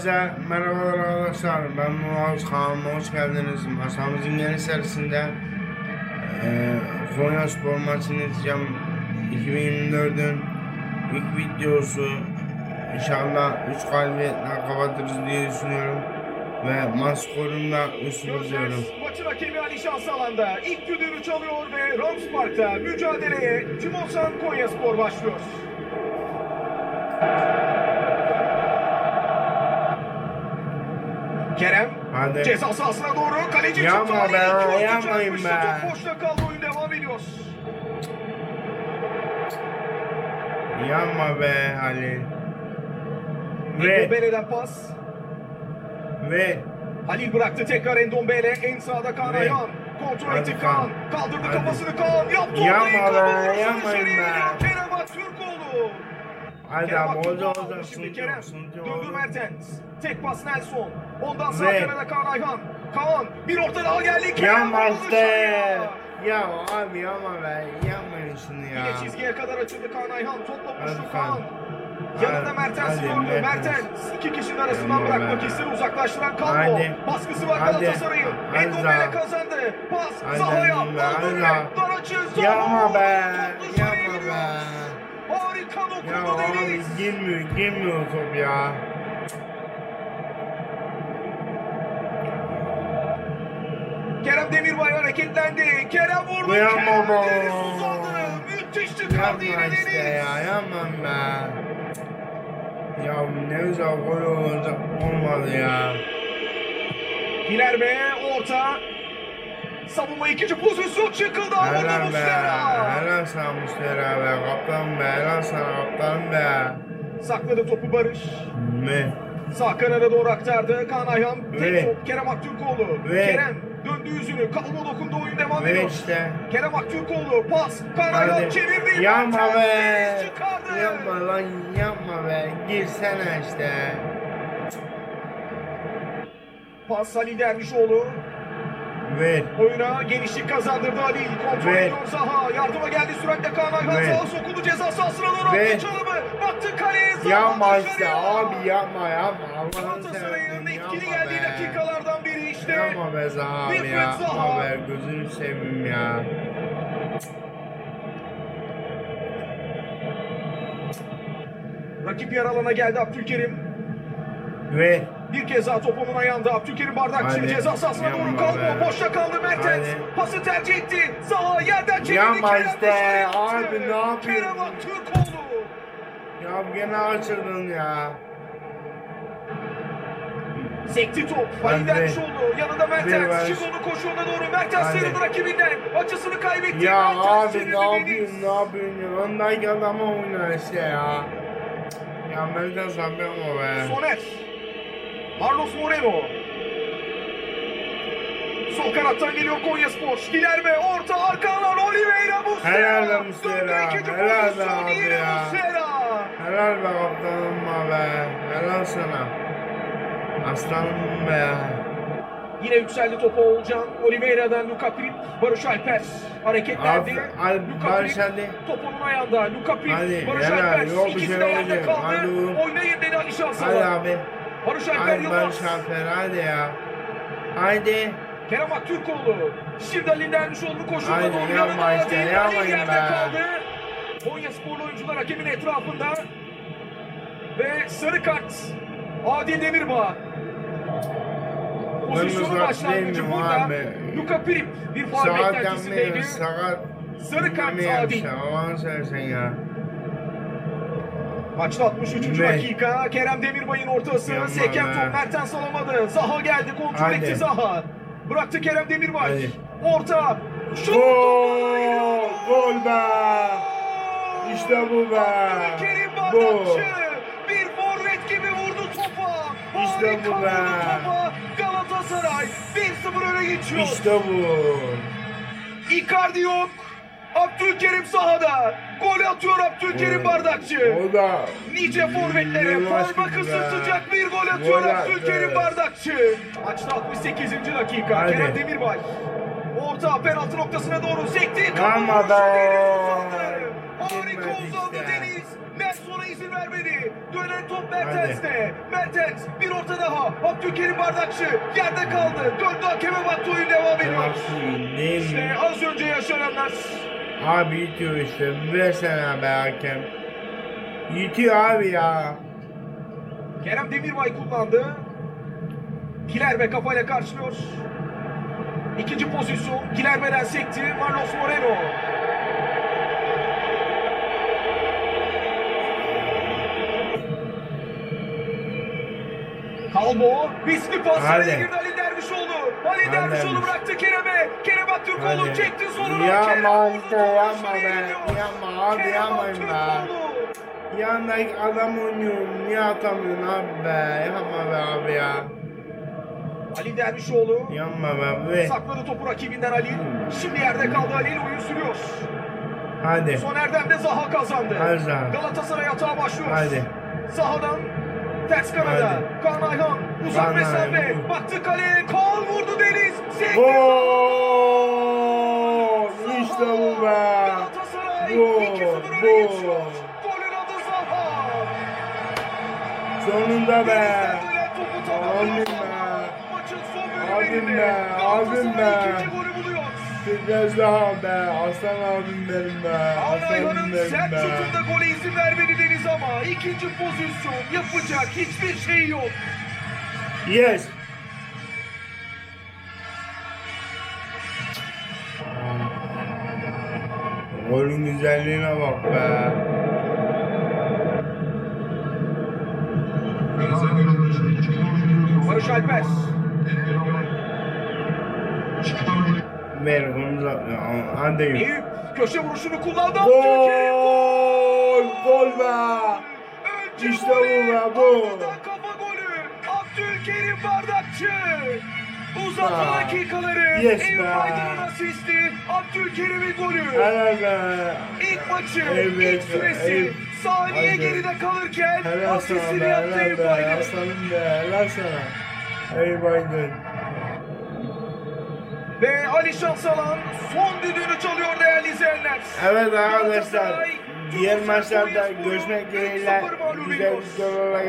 Herkese merhabalar arkadaşlar. Ben Muaz Kaan. Hoş geldiniz. Masamızın yeni serisinde eee Konya Spor maçını izleyeceğim. 2024'ün ilk videosu. İnşallah 3 galibiyetle kapatırız diye düşünüyorum. Ve maç skorunda 3-0 diyorum. Maçın hakemi Ali Şansalan'da ilk düdüğünü çalıyor ve Rams Park'ta mücadeleye Timosan Konyaspor başlıyor. Kerem Hadi. ceza sahasına doğru kaleci çıktı. Ali be, iki oyuncu yapmayın çarpıştı. be. Top boşta kaldı oyun devam ediyor. Yanma be Halil. Ve Endombele'den pas. ve Halil bıraktı tekrar Endombele. En sağda Kaan Ve- Ayhan. Kontrol Hadi etti Kaan. Kaan. Kaldırdı Hadi. kafasını Kaan. Yaptı Yapma ortayı. be, Kavurursa yapmayın dışarıya be. gidiyor. Kerem Aktürkoğlu. Hadi Kerem abi olacak. Şimdi Kerem döndü Mertens. Tek pas Nelson. Ondan sağ Ve- kanada Kaan Ayhan. Kaan bir orta daha geldi. Kerem dışarıya. Ya abi yapma be. Yapmayın şunu ya. Yine çizgiye kadar açıldı Kaan Ayhan. Topla buluştu Kaan. Yanında Mertens gördü. Mertens. İki kişinin arasından be. istedi. Uzaklaştıran Kalbo. Baskısı var. Galatasaray'ın. Zaha. kazandı. Pas Zaha'ya. be, hadi Endombele Zaha. dar açı. Zaha. Yapma be. Yapma be. Harika Ya dokundu abi Deniz. girmiyor, girmiyor top ya. Kerem Demirbay hareketlendi. Kerem vurdu. Kerem be. Deniz uzandı. Müthiş çıkardı Yapma yine işte Deniz. ya, yapma be. Ya ne güzel gol olacak olmadı ya. İlerme orta. Savunma ikinci pozisyon çıkıldı. Helal be, helal sana Muslera be, kaptan be, helal sana kaptanım be. Sakladı topu Barış. Ne? Sağ kanada doğru aktardı. Kaan Ayhan. Tek top Kerem Aktürkoğlu. Ve- Kerem döndü yüzünü. Kalma dokundu oyun devam Ve ediyor. işte. Kerem Aktürkoğlu pas. Kaan Ayhan çevirdi. Mertens be. Çıkardı. Yapma lan yapma be. Girsene işte. Pas Ali Dervişoğlu. Ver. Oyuna genişlik kazandırdı Ali. Kontrol Ve- ediyor Zaha. Yardıma geldi süratle Kaan Ayhan. Ve- Zaha sokuldu ceza sahasına doğru. Ve- Attı çalımı. Baktı kaleye. Zaha Yapma işte abi yapma yapma. Galatasaray'ın seversen etkili geldiği dakikalardan biri işte. Yapma be Zaha abi Wilfried ya. Zaha. Yapma be gözünü seveyim ya. Rakip yer alana geldi Abdülkerim. Ver. Bir kez daha top onun ayağında. Abdülkerim Bardakçı ceza sahasına doğru kaldı. Boşta kaldı Mertens. Hadi. Pası tercih etti. Zaha yerden çevirdi. Yapma işte. Abi ne yapıyorsun? Kerem Aktürkoğlu. Ya gene açıldın ya. Sekti top. Ali Dervişoğlu. Yanında Bir Mertens. Şimdi onun koşuğuna doğru. Mertens Hadi. sıyrıldı rakibinden. Açısını kaybetti. Ya Mertens abi ne yapıyorsun ne yapıyorsun ya? Öndeki adama oynar işte ya. Ya de sanmıyorum o be. Soner. Marlos Moreno. Sol kanattan geliyor Konya Spor. Gilerme orta arkadan Oliveira Muslera. Helal be Muslera, helal be abi ya. Muslera. Helal be kaptanım be. Helal sana. Aslanım be. Yine yükseldi topa Oğulcan. Oliveira'dan Luka Prip. Barış Alper hareketlendi. Al, Luka Barış Prip hadi. top onun ayağında. Luka Prip. Barış. Alper. İkisi şey de yerde kaldı. Oynayın dedi Ali Şansalan. Hadi abi. Barış Alper Hadi Yılmaz. Barış Alper hadi ya. Haydi. Kerem Aktürkoğlu. Şimdi Ali Dervişoğlu'nun koşuğuna Haydi, doğru yanına aldı. yerde be. kaldı. Konya sporlu oyuncular hakemin etrafında. Ve sarı kart. Adil Demirbağ. Pozisyonu Kırmızı kart başlangıcı burada. Luka Prip bir faal beklentisindeydi. Sarı kart Adil. Allah'ını seversen ya. Maçta 63. Ne? dakika. Kerem Demirbay'ın ortası. Yapma Seken top Mertens alamadı. Zaha geldi. Kontrol etti Zaha. Bıraktı Kerem Demirbay. Hadi. Orta. Şut. Gol! Gol be! İşte bu be! Kerim Bu! Bardakçı bir forvet gibi vurdu topa. İşte Harika bu be! topa. Galatasaray 1-0 öne geçiyor. İşte bu! Icardi yok. Abdülkerim sahada. Gol atıyor Abdülkerim Bardakçı. O da Nice forvetlere gibi be. ısıtacak bir gol atıyor attı. Abdülkerim Bardakçı. Maçta 68. dakika. Hadi. Kerem Demirbay. Orta penaltı noktasına doğru sekti. Kafa vuruşu. Harika uzandı. Deniz. İzin vermedi. Dönen top Mertens'te. Mertens bir orta daha. Abdülkerim Bardakçı yerde kaldı. Döndü hakeme baktı oyun devam ediyor. Değil İşte az önce yaşananlar. Abi yitiyor işte. Versene be hakem. Yitiyor abi ya. Kerem Demirbay kullandı. Kilerbe kafayla karşılıyor. İkinci pozisyon Kilerbe'den sekti. Marlos Moreno. Kalbo riskli pas araya girdi Ali Dervişoğlu. Ali Hadi Dervişoğlu Derviş. bıraktı Kerem'e. Kerem Aktürkoğlu çekti soluna. Yapma işte, yapma be. Yapma abi, yapmayın be. Yanındaki adam oynuyor. Niye atamıyorsun abi be? Yapma be abi ya. Ali Dervişoğlu. Yapma be. Ve Sakladı topu rakibinden Halil. Şimdi yerde kaldı Halil oyun sürüyor. hadi. Son Erdem de Zaha kazandı. Hadi. Galatasaray atağa başlıyor. Hadi. Zaha'dan ters kanada. Ayhan uzak mesafe. Baktı kaleye. Kaan vurdu Deniz. Sekti. Gol! İşte bu be. Gol, 2-0 öne gol. Sonunda be. Amin be. Bölümlerinde be, Galatasaray be. Biraz daha be. Aslan abim benim be. Kaan Aslanım Ayhan'ın benim sert şutunda gole izin vermedi Deniz ama ikinci pozisyon yapacak hiçbir şey yok. Yes. Golün güzelliğine bak be. Barış Alper. Da. Hadi. Eyüp köşe vuruşunu kullandı. Gol! Gol be! Önce İşte bu be, bu. kafa golü. Abdülkerim Bardakçı. Uzatma Ha. dakikaları. Yes Eyüp. Aydın'ın asisti. Abdülkerim'in golü. Helal be. İlk maçı, Evet, ilk süresi evet. saniye Haydi. geride kalırken Helal sana asistini yaptı Helal Eyüp. Aydın. Aslanım be. Helal sana. Ey Baydın. Ve Ali Şansalan son düdüğünü çalıyor değerli izleyenler. Evet arkadaşlar. Diğer maçlarda görüşmek 3-0 dileğiyle güzel videolarla